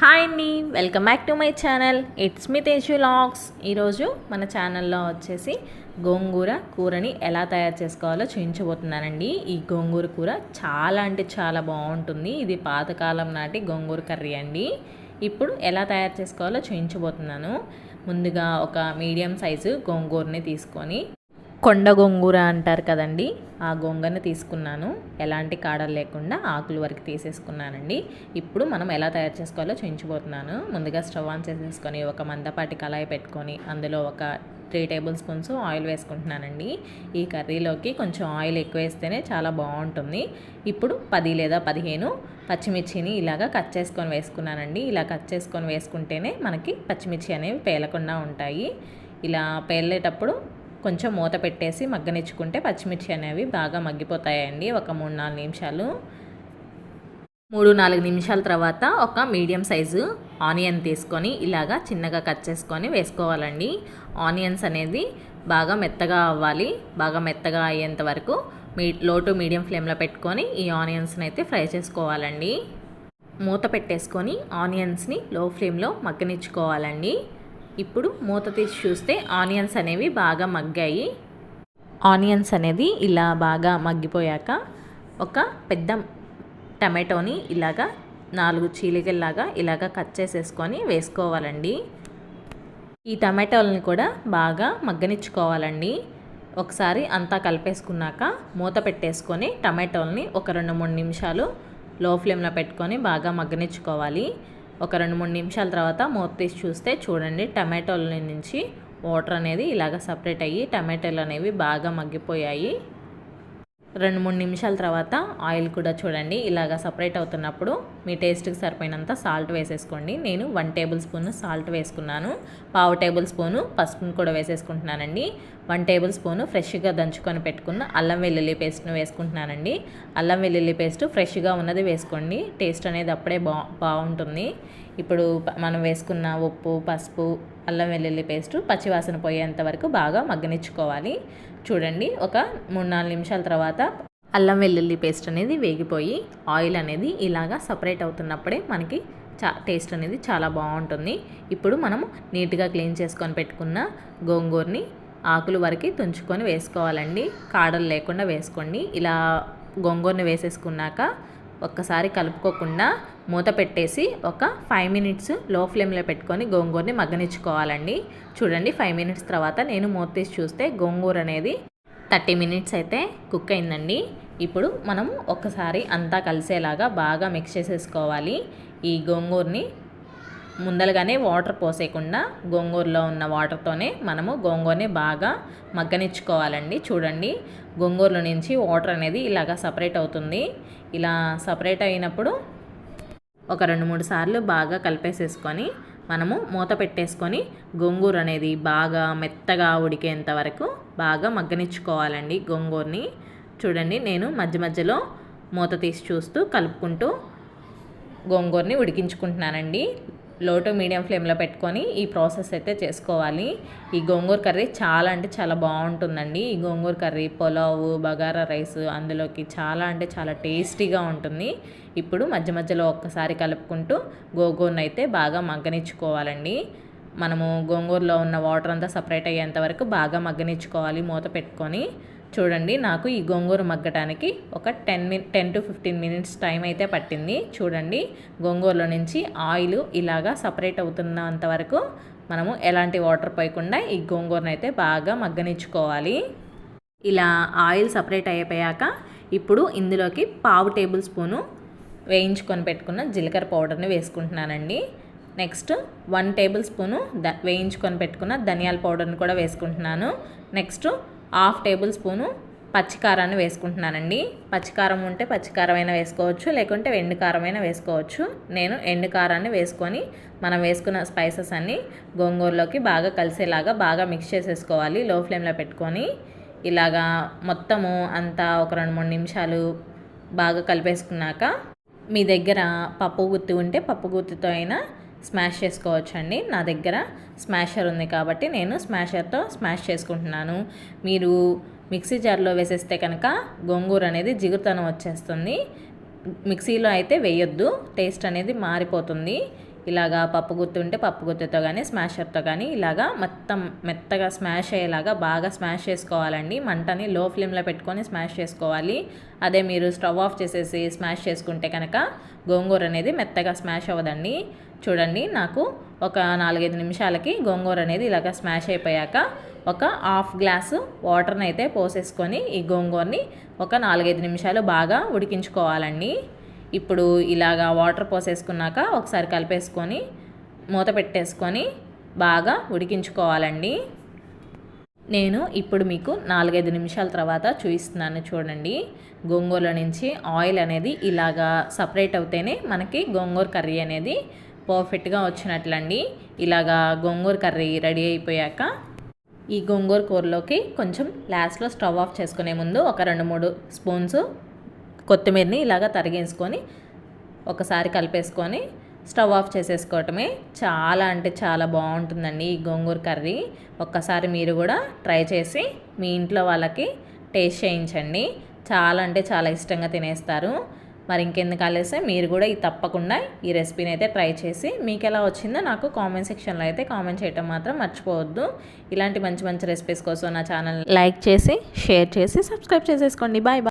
Hi అండి welcome back to my channel. It's me Teju logs ఈరోజు మన ఛానల్లో వచ్చేసి గోంగూర కూరని ఎలా తయారు చేసుకోవాలో చూపించబోతున్నానండి. ఈ గోంగూర కూర చాలా అంటే చాలా బాగుంటుంది. ఇది పాతకాలం నాటి గోంగూర కర్రీ అండి. ఇప్పుడు ఎలా తయారు చేసుకోవాలో చూపించబోతున్నాను. ముందుగా ఒక మీడియం సైజు గోంగూరని తీసుకొని కొండ గోంగూర అంటారు కదండి ఆ గోంగూరని తీసుకున్నాను. ఎలాంటి కాడలు లేకుండా ఆకులు వరకు తీసేసుకున్నానండి. ఇప్పుడు మనం ఎలా తయారు చేసుకోవాలో చూపించబోతున్నాను ముందుగా స్టవ్ ఆన్ చేసేసుకొని ఒక మందపాటి కళాయి పెట్టుకొని అందులో ఒక త్రీ టేబుల్ స్పూన్స్ ఆయిల్ వేసుకుంటున్నానండి. ఈ కర్రీలోకి కొంచెం ఆయిల్ ఎక్కువ వేస్తేనే చాలా బాగుంటుంది. ఇప్పుడు పది లేదా పదిహేను పచ్చిమిర్చిని ఇలాగా కట్ చేసుకొని వేసుకున్నానండి. ఇలా కట్ చేసుకొని వేసుకుంటేనే మనకి పచ్చిమిర్చి అనేవి పేలకుండా ఉంటాయి. ఇలా పేలేటప్పుడు కొంచెం మూత పెట్టేసి మగ్గనిచ్చుకుంటే పచ్చిమిర్చి అనేవి బాగా మగ్గిపోతాయండి ఒక మూడు నాలుగు నిమిషాలు. మూడు నాలుగు నిమిషాల తర్వాత ఒక మీడియం సైజు ఆనియన్ తీసుకొని ఇలాగా చిన్నగా కట్ చేసుకొని వేసుకోవాలండి. ఆనియన్స్ అనేది బాగా మెత్తగా అవ్వాలి. బాగా మెత్తగా అయ్యేంత వరకు మీ లో టు మీడియం ఫ్లేమ్లో పెట్టుకొని ఈ ఆనియన్స్ని అయితే ఫ్రై చేసుకోవాలండి. మూత పెట్టేసుకొని ఆనియన్స్ని లో ఫ్లేమ్లో మగ్గనిచ్చుకోవాలండి. ఇప్పుడు మూత తీసి చూస్తే ఆనియన్స్ అనేవి బాగా మగ్గాయి. ఆనియన్స్ అనేది ఇలా బాగా మగ్గిపోయాక ఒక పెద్ద టమాటోని ఇలాగా నాలుగు చీలికల్లాగా ఇలాగ కట్ చేసేసుకొని వేసుకోవాలండి. ఈ టమాటోలని కూడా బాగా మగ్గనిచ్చుకోవాలండి. ఒకసారి అంతా కలిపేసుకున్నాక మూత పెట్టేసుకొని టమాటోల్ని ఒక రెండు మూడు నిమిషాలు లో ఫ్లేమ్లో పెట్టుకొని బాగా మగ్గనిచ్చుకోవాలి. ఒక రెండు మూడు నిమిషాల తర్వాత మూత తీసి చూస్తే చూడండి టమాటోల నుంచి వాటర్ అనేది ఇలాగ సపరేట్ అయ్యి టమాటాలు అనేవి బాగా మగ్గిపోయాయి. రెండు మూడు నిమిషాల తర్వాత ఆయిల్ కూడా చూడండి. ఇలాగ సపరేట్ అవుతున్నప్పుడు మీ టేస్ట్కి సరిపోయినంత సాల్ట్ వేసేసుకోండి. నేను వన్ టేబుల్ స్పూన్ సాల్ట్ వేసుకున్నాను. పావు టేబుల్ స్పూను పసుపును కూడా వేసేసుకుంటున్నానండి. వన్ టేబుల్ స్పూను ఫ్రెష్గా దంచుకొని పెట్టుకున్న అల్లం వెల్లుల్లి పేస్ట్ను వేసుకుంటున్నానండి. అల్లం వెల్లుల్లి పేస్ట్ ఫ్రెష్గా ఉన్నది వేసుకోండి. టేస్ట్ అనేది అప్పుడే బా బాగుంటుంది. ఇప్పుడు మనం వేసుకున్న ఉప్పు పసుపు అల్లం వెల్లుల్లి పేస్ట్ పచ్చివాసన పోయేంత వరకు బాగా మగ్గనిచ్చుకోవాలి. చూడండి ఒక మూడు నాలుగు నిమిషాల తర్వాత అల్లం వెల్లుల్లి పేస్ట్ అనేది వేగిపోయి ఆయిల్ అనేది ఇలాగా సపరేట్ అవుతున్నప్పుడే మనకి చా టేస్ట్ అనేది చాలా బాగుంటుంది. ఇప్పుడు మనం నీట్గా క్లీన్ చేసుకొని పెట్టుకున్న గోంగూరని ఆకులు వరకు తుంచుకొని వేసుకోవాలండి. కాడలు లేకుండా వేసుకోండి. ఇలా గోంగూరని వేసేసుకున్నాక ఒక్కసారి కలుపుకోకుండా మూత పెట్టేసి ఒక ఫైవ్ మినిట్స్లో ఫ్లేమ్లో పెట్టుకొని గోంగూరని మగ్గనిచ్చుకోవాలండి. చూడండి ఫైవ్ మినిట్స్ తర్వాత నేను మూత తీసి చూస్తే గోంగూర అనేది థర్టీ మినిట్స్ అయితే కుక్ అయిందండి. ఇప్పుడు మనము ఒక్కసారి అంతా కలిసేలాగా బాగా మిక్స్ చేసేసుకోవాలి. ఈ గోంగూరని ముందలుగానే వాటర్ పోసేయకుండా గోంగూరలో ఉన్న వాటర్తోనే మనము గోంగూరని బాగా మగ్గనిచ్చుకోవాలండి. చూడండి గోంగూరలో నుంచి వాటర్ అనేది ఇలాగా సపరేట్ అవుతుంది. ఇలా సపరేట్ అయినప్పుడు ఒక రెండు మూడు సార్లు బాగా కలిపేసేసుకొని మనము మూత పెట్టేసుకొని గోంగూర అనేది బాగా మెత్తగా ఉడికేంత వరకు బాగా మగ్గనిచ్చుకోవాలండి గోంగూరని. చూడండి నేను మధ్య మధ్యలో మూత తీసి చూస్తూ కలుపుకుంటూ గోంగూరని ఉడికించుకుంటున్నానండి. లో టు మీడియం ఫ్లేమ్లో పెట్టుకొని ఈ ప్రాసెస్ అయితే చేసుకోవాలి. ఈ గోంగూర కర్రీ చాలా అంటే చాలా బాగుంటుందండి. ఈ గోంగూర కర్రీ పులావు బగారా రైస్ అందులోకి చాలా అంటే చాలా టేస్టీగా ఉంటుంది. ఇప్పుడు మధ్య మధ్యలో ఒక్కసారి కలుపుకుంటూ గోంగూరను అయితే బాగా మగ్గనిచ్చుకోవాలండి. మనము గోంగూరలో ఉన్న వాటర్ అంతా సపరేట్ అయ్యేంత వరకు బాగా మగ్గనిచ్చుకోవాలి మూత పెట్టుకొని. చూడండి నాకు ఈ గోంగూర మగ్గటానికి ఒక ten min ten to fifteen minutes time అయితే పట్టింది. చూడండి గోంగూరలో నుంచి ఆయిల్ ఇలాగా సపరేట్ అవుతున్నంత వరకు మనము ఎలాంటి వాటర్ పోయకుండా ఈ గోంగూరను అయితే బాగా మగ్గనిచ్చుకోవాలి. ఇలా ఆయిల్ సపరేట్ అయిపోయాక ఇప్పుడు ఇందులోకి పావు టేబుల్ స్పూను వేయించుకొని పెట్టుకున్న జీలకర్ర పౌడర్ని వేసుకుంటున్నానండి. నెక్స్ట్ వన్ టేబుల్ స్పూను ద వేయించుకొని పెట్టుకున్న ధనియాల పౌడర్ని కూడా వేసుకుంటున్నాను. నెక్స్ట్ హాఫ్ టేబుల్ స్పూను పచ్చికారాన్ని వేసుకుంటున్నానండి. పచ్చికారం ఉంటే పచ్చికారమైనా వేసుకోవచ్చు లేకుంటే ఎండుకారం కారమైనా వేసుకోవచ్చు. నేను ఎండుకారాన్ని వేసుకొని మనం వేసుకున్న స్పైసెస్ అన్నీ గోంగూరలోకి బాగా కలిసేలాగా బాగా మిక్స్ చేసేసుకోవాలి. లో ఫ్లేమ్లో పెట్టుకొని ఇలాగా మొత్తము అంతా ఒక రెండు మూడు నిమిషాలు బాగా కలిపేసుకున్నాక మీ దగ్గర పప్పు గుత్తి ఉంటే పప్పు గుత్తితో అయినా స్మాష్ చేసుకోవచ్చండి. నా దగ్గర స్మాషర్ ఉంది కాబట్టి నేను స్మాషర్తో స్మాష్ చేసుకుంటున్నాను. మీరు మిక్సీ జార్లో వేసేస్తే కనుక గోంగూర అనేది జిగురుతనం వచ్చేస్తుంది. మిక్సీలో అయితే వేయొద్దు. టేస్ట్ అనేది మారిపోతుంది. ఇలాగా పప్పు గుత్తి ఉంటే పప్పు గుత్తితో కానీ స్మాషర్తో కానీ ఇలాగా మొత్తం మెత్తగా స్మాష్ అయ్యేలాగా బాగా స్మాష్ చేసుకోవాలండి. మంటని లో ఫ్లేమ్లో పెట్టుకొని స్మాష్ చేసుకోవాలి. అదే మీరు స్టవ్ ఆఫ్ చేసేసి స్మాష్ చేసుకుంటే కనుక గోంగూర అనేది మెత్తగా స్మాష్ అవ్వదండి. చూడండి నాకు ఒక నాలుగైదు నిమిషాలకి గోంగూర అనేది ఇలాగ స్మాష్ అయిపోయాక ఒక హాఫ్ గ్లాసు వాటర్ని అయితే పోసేసుకొని ఈ గోంగూరని ఒక నాలుగైదు నిమిషాలు బాగా ఉడికించుకోవాలండి. ఇప్పుడు ఇలాగా వాటర్ పోసేసుకున్నాక ఒకసారి కలిపేసుకొని మూత పెట్టేసుకొని బాగా ఉడికించుకోవాలండి. నేను ఇప్పుడు మీకు నాలుగైదు నిమిషాల తర్వాత చూపిస్తున్నాను చూడండి. గోంగూర నుంచి ఆయిల్ అనేది ఇలాగా సపరేట్ అవుతేనే మనకి గోంగూర కర్రీ అనేది పర్ఫెక్ట్గా వచ్చినట్లండి. ఇలాగా గోంగూర కర్రీ రెడీ అయిపోయాక ఈ గోంగూర కూరలోకి కొంచెం లాస్ట్లో స్టవ్ ఆఫ్ చేసుకునే ముందు ఒక రెండు మూడు స్పూన్స్ కొత్తిమీరని ఇలాగ తరిగేసుకొని ఒకసారి కలిపేసుకొని స్టవ్ ఆఫ్ చేసేసుకోవటమే చాలా అంటే చాలా బాగుంటుందండి ఈ గోంగూర కర్రీ. ఒక్కసారి మీరు కూడా ట్రై చేసి మీ ఇంట్లో వాళ్ళకి టేస్ట్ చేయించండి. చాలా అంటే చాలా ఇష్టంగా తినేస్తారు. మరి ఇంకెందుకు ఆలస్యం? మీరు కూడా ఈ తప్పకుండా ఈ రెసిపీని అయితే ట్రై చేసి మీకు ఎలా వచ్చిందో నాకు కామెంట్ సెక్షన్లో అయితే కామెంట్ చేయటం మాత్రం మర్చిపోవద్దు. ఇలాంటి మంచి మంచి రెసిపీస్ కోసం నా ఛానల్ లైక్ చేసి షేర్ చేసి సబ్స్క్రైబ్ చేసేసుకోండి. Bye bye.